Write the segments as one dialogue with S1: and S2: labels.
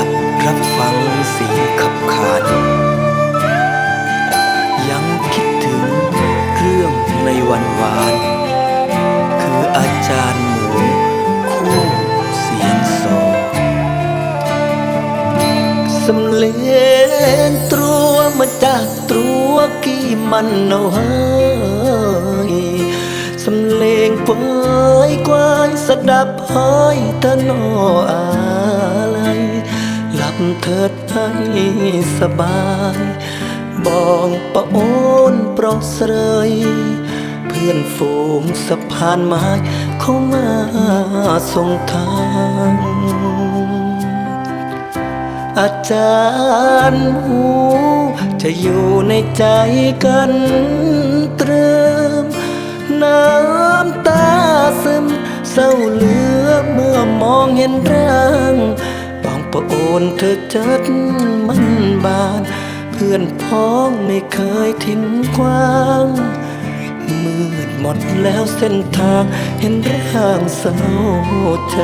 S1: ับรับฟังเสียงขับขานยังคิดถึงเรื่องในวันวาน คืออาจารย์หมูคู่เสียงสองสำเลนตรัวมาจากตรัวกี่มันเอาหายสำเลงปอยกวานสดับหอยทะนออา เถิดให้สบายบองประโอนปรอกเสยเพื่อนฝูงสะพานไม้เข้ามาส่งทาง อาจารย์หมูจะอยู่ในใจกันเตริม น้ำตาซึมเศร้าเหลือเมื่อมองเห็นร่าง นเธอจัดมันบาน เพื่อนพ้องไม่เคยทิ้งกว้าง มืดหมดแล้วเส้นทางเห็นร่างเศร้าใจ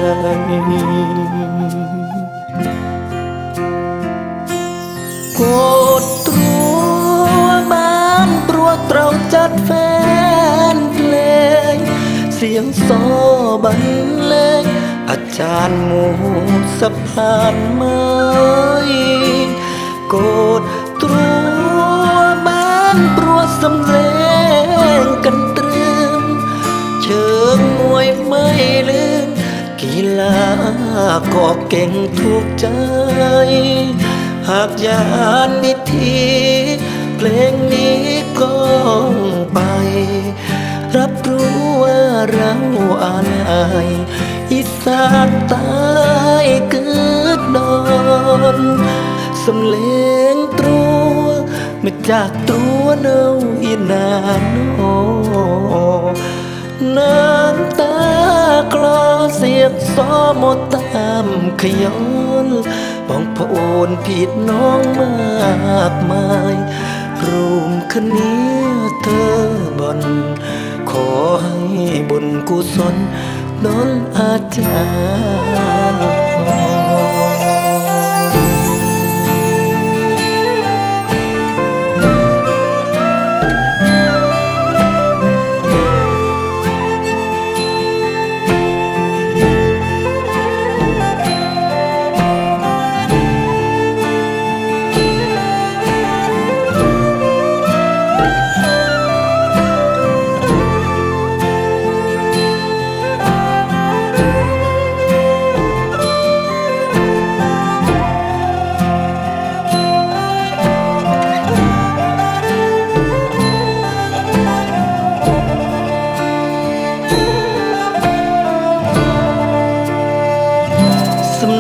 S1: โกดตรัวบ้านตรัวเตราจัดแฟนเพลง เสียงโซบันเลง อาจารย์หมูสะพานไม้โกดตรัวบ้านตรัวสำเลงกันตรึมเชิงมวยไม่ลืมกีฬาก็เก่งถูกใจ หากยานวิธีานใตายเกิดนอนสำเลงตรัวมาจากตัวเนาอีนานโอน้ำตาคลอเสียงซอหมดตามขยอนปองพระโอนผิดน้องมากมายรูมคเนียเธอบนขอให้บุญกุศล ดล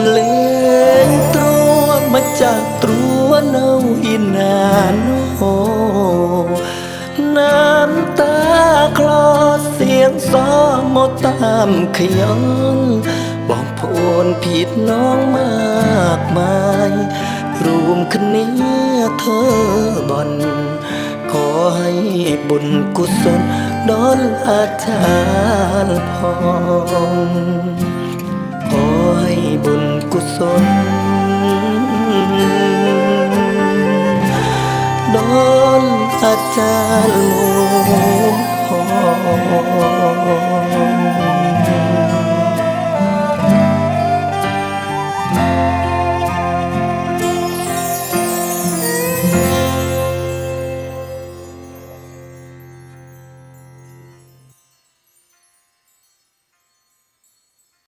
S1: เลงตรัวมาจากตรัวเนาอีนานโอน้ำตาคลอเสียงซอหมดตามขยอนบอกโพนผิดน้องมากมาย รวมคเนียเธอบอนขอให้บุญกุศลดลอาจารย์พอ ให้บุญกุศล ดอนอาจารย์โม